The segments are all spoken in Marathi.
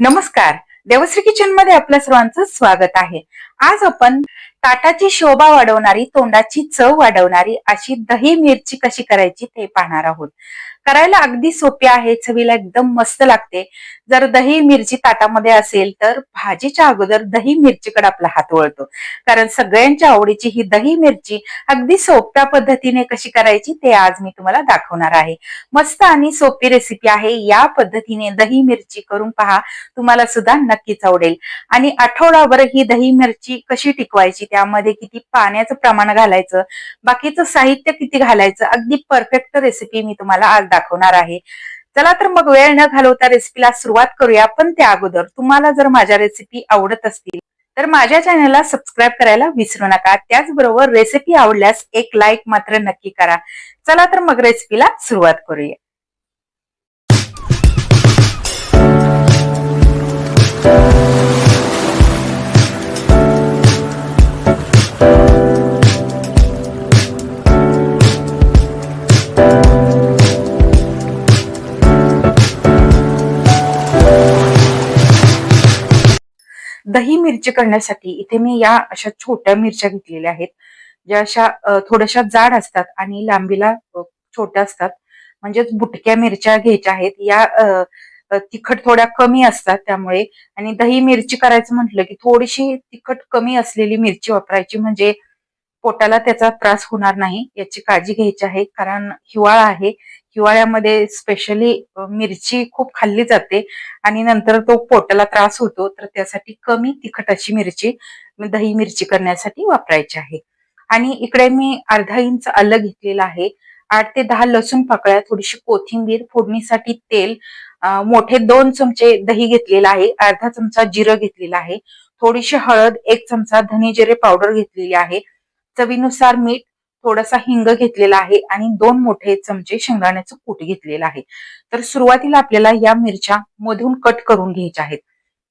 नमस्कार. देवश्री किचनमध्ये आपल्या सर्वांचं स्वागत आहे. आज आपण ताटाची शोभा वाढवणारी तोंडाची चव वाढवणारी अशी दही मिरची कशी करायची ते पाहणार आहोत. करायला अगदी सोपी आहे चवीला एकदम मस्त लागते. जर दही मिरची ताटामध्ये असेल तर भाजीच्या अगोदर दही मिरचीकडे आपला हात वळतो. कारण सगळ्यांच्या आवडीची ही दही मिरची अगदी सोप्या पद्धतीने कशी करायची ते आज मी तुम्हाला दाखवणार आहे. मस्त आणि सोपी रेसिपी आहे. या पद्धतीने दही मिरची करून पहा तुम्हाला सुद्धा नक्कीच आवडेल. आणि आठवडाभर ही दही मिरची कशी टिकवायची त्यामध्ये किती पाण्याचं प्रमाण घालायचं बाकीचं साहित्य किती घालायचं अगदी परफेक्ट रेसिपी मी तुम्हाला आज दाखवणार आहे. चला तर मग वेळ न घालवता रेसिपीला सुरुवात करूया पण त्या अगोदर तुम्हाला जर माझ्या रेसिपी आवडत असतील तर माझ्या चॅनलला सबस्क्राईब करायला विसरू नका. त्याचबरोबर रेसिपी आवडल्यास एक लाईक मात्र नक्की करा. चला तर मग रेसिपीला सुरुवात करूया. दही मिरची करण्यासाठी इथे मी या अशा छोट्या मिरच्या घेतलेल्या आहेत ज्या अशा थोड्याशा जाड असतात आणि लांबीला छोट्या असतात. म्हणजेच बुटक्या मिरच्या घ्यायच्या आहेत. या तिखट थोड्या कमी असतात त्यामुळे. आणि दही मिरची करायचं म्हटलं की थोडीशी तिखट कमी असलेली मिरची वापरायची म्हणजे पोटाला त्याचा त्रास होणार नाही याची काळजी घ्यायची आहे. कारण हिवाळा आहे हिवाळ्यामध्ये स्पेशली मिरची खूप खाल्ली जाते आणि नंतर तो पोटाला त्रास होतो तर त्यासाठी कमी तिखट अशी मिरची दही मिरची करण्यासाठी वापरायची आहे. आणि इकडे मी अर्धा इंच आलं घेतलेलं आहे. आठ ते दहा लसूण पाकळ्या थोडीशी कोथिंबीर फोडणीसाठी तेल मोठे दोन चमचे दही घेतलेला आहे अर्धा चमचा जिरं घेतलेला आहे थोडीशी हळद एक चमचा धने जिरे पावडर घेतलेली आहे चवीनुसार मीठ थोडासा हिंग घेतलेला आहे आणि दोन मोठे चमचे शेंगदाण्याचं कूट घेतलेलं आहे. तर सुरुवातीला आपल्याला या मिरच्या मधून कट करून घ्यायच्या आहेत.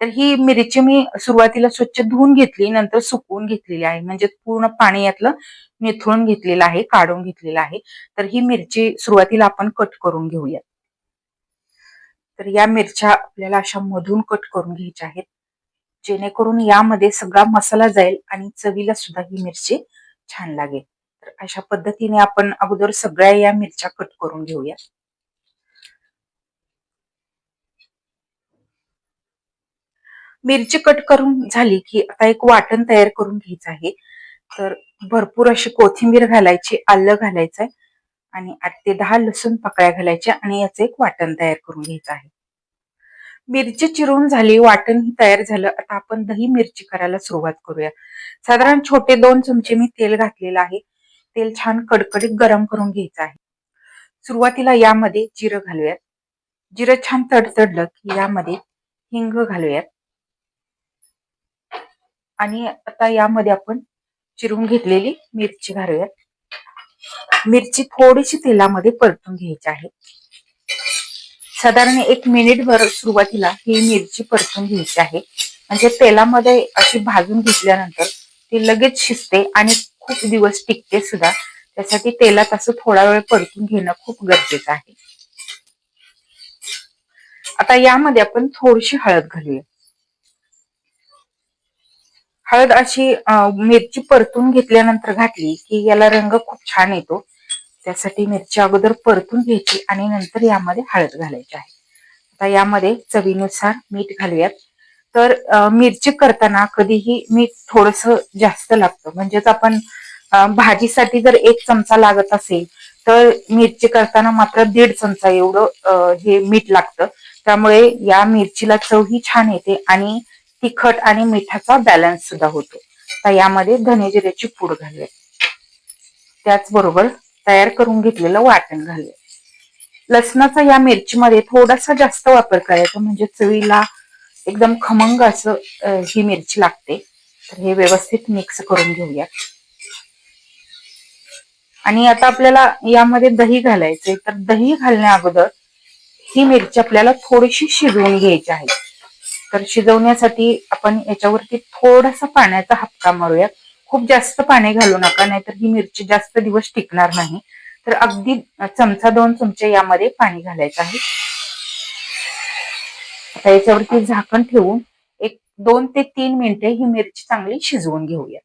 तर ही मिरची मी सुरुवातीला स्वच्छ धुवून घेतली नंतर सुकवून घेतलेली आहे. म्हणजे पूर्ण पाणी यातलं निथळून घेतलेलं आहे काढून घेतलेलं आहे. तर ही मिरची सुरुवातीला आपण कट करून घेऊया तर या मिरच्या आपल्याला अशा मधून कट करून घ्यायच्या आहेत. जेणेकरून यामध्ये सगळा मसाला जाईल आणि चवीला सुद्धा ही मिरची छान लागेल. तर अशा पद्धतीने आपण अगोदर सगळ्या या मिरच्या कट करून घेऊया. मिरची कट करून झाली की आता एक वाटण तयार करून घ्यायचं आहे. तर भरपूर अशी कोथिंबीर घालायची आलं घालायचंय आणि आठ ते दहा लसूण पाकळ्या घालायच्या आणि याचं एक वाटण तयार करून घ्यायचं आहे. मिरची चिरून झाली वाटण ही तयार झालं. आता आपण दही मिरची करायला सुरुवात करूया. साधारण छोटे दोन चमचे मी तेल घातलेलं आहे. तेल छान कडकडीत गरम करून घ्यायचं आहे. सुरुवातीला यामध्ये जिरं घालूयात. जिरं छान तडतडलं की यामध्ये हिंग घालूयात. आणि आता यामध्ये आपण चिरून घेतलेली मिरची घालूयात. मिरची थोडीशी तेलामध्ये परतून घ्यायची आहे. साधारण एक मिनिट भर सुरुवातीला ही मिरची परतून घ्यायची आहे. म्हणजे तेलामध्ये अशी भाजून घेतल्यानंतर ती लगेच शिजते आणि खूप दिवस टिकते सुद्धा. त्यासाठी तेलात असं थोडा वेळ परतून घेणं खूप गरजेचं आहे. आता यामध्ये आपण थोडीशी हळद घालूया. हळद अशी मिरची परतून घेतल्यानंतर घातली की याला रंग खूप छान येतो. त्यासाठी मिरची अगोदर परतून घ्यायची आणि नंतर यामध्ये हळद घालायची आहे. आता यामध्ये चवीनुसार मीठ घालूयात. तर मिरची करताना कधीही मीठ थोडस जास्त लागतं. म्हणजेच आपण भाजीसाठी जर एक चमचा लागत असेल तर मिरची करताना मात्र दीड चमचा एवढं हे मीठ लागतं. त्यामुळे या मिरचीला चव ही छान येते आणि तिखट आणि मिठाचा बॅलन्स सुद्धा होतो. तर यामध्ये धने जिऱ्याची पूड घालूया त्याचबरोबर तयार करून घेतलेलं वाटण घालूया लसणाचा या मिरचीमध्ये थोडासा जास्त वापर करायचा म्हणजे चवीला एकदम खमंग असं ही मिरची लागते. तर हे व्यवस्थित मिक्स करून घेऊया. आणि आता आपल्याला यामध्ये दही घालायचंय. तर दही घालण्या अगोदर ही मिरची आपल्याला थोडीशी शिजवून घ्यायची आहे. तर शिजवण्यासाठी आपण याच्यावरती थोडासा पाण्याचा हपका मारूयात. खूप जास्त पाणी घालू नका नाहीतर ही मिरची जास्त दिवस टिकणार नाही. तर अगदी चमचा दोन चमचे यामध्ये पाणी घालायचं आहे. आता याच्यावरती झाकण ठेवून एक दोन ते तीन मिनिटे ही मिरची चांगली शिजवून घेऊया.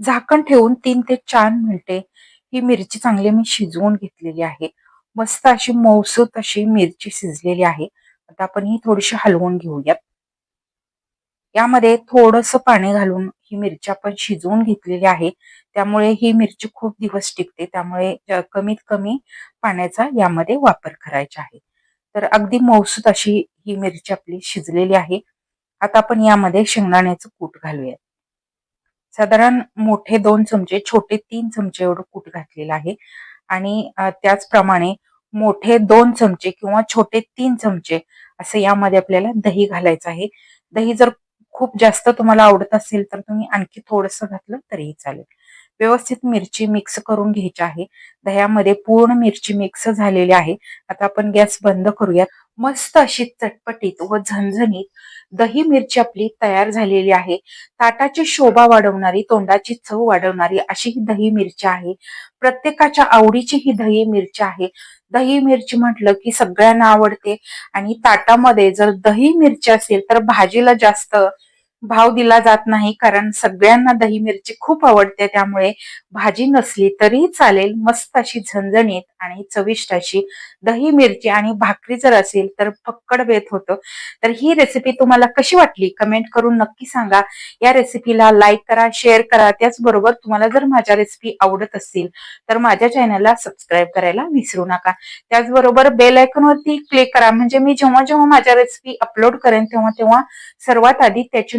झाकण ठेवून तीन ते चार मिनिटे ही मिरची चांगली मी शिजवून घेतलेली आहे. मस्त अशी मौसूत अशी मिरची शिजलेली आहे. आता आपण ही थोडीशी हलवून घेऊयात. यामध्ये थोडस पाणी घालून ही मिरची आपण शिजवून घेतलेली आहे. त्यामुळे ही मिरची खूप दिवस टिकते. त्यामुळे कमीत कमी पाण्याचा यामध्ये वापर करायचा आहे. तर अगदी मौसूत अशी ही मिरची आपली शिजलेली आहे. आता आपण यामध्ये शेंगदाण्याचं कूट घालूया साधारण मोठे दोन चमचे छोटे तीन चमचे एवढं कूट घातलेलं आहे. आणि त्याचप्रमाणे मोठे दोन चमचे किंवा छोटे तीन चमचे असं यामध्ये आपल्याला दही घालायचं आहे. दही जर खूप जास्त तुम्हाला आवडत असेल तर तुम्ही आणखी थोडस घातलं तरीही चालेल. व्यवस्थित मिरची मिक्स करून घ्यायची आहे. दह्यामध्ये पूर्ण मिरची मिक्स झालेली आहे. आता आपण गॅस बंद करूयात. मस्त अशी चटपटीत व झणझणीत दही मिरची आपली तयार झालेली आहे. ताटाची शोभा वाढवणारी तोंडाची चव वाढवणारी अशी ही दही मिरची आहे. प्रत्येकाच्या आवडीची ही दही मिरची आहे. दही मिरची म्हटलं की सगळ्यांना आवडते आणि ताटामध्ये जर दही मिरची असेल तर भाजीला जास्त भाव दिला जात नाही कारण सगळ्यांना दही मिरची खूप आवडते त्यामुळे भाजी नसली तरी चालेल मस्त अशी झणझणीत आणि चविष्ट अशी दही मिरची आणि भाकरी जर असेल तर फक्कड बेत होतं. तर ही रेसिपी तुम्हाला कशी वाटली? कमेंट करून नक्की सांगा. या रेसिपीला लाईक करा शेअर करा. त्याचबरोबर तुम्हाला जर माझ्या रेसिपी आवडत असतील तर माझ्या चॅनलला सबस्क्राईब करायला विसरू नका. त्याचबरोबर बेल आयकॉनवरती क्लिक करा. म्हणजे मी जेव्हा जेव्हा माझ्या रेसिपी अपलोड करेन तेव्हा तेव्हा सर्वात आधी त्याची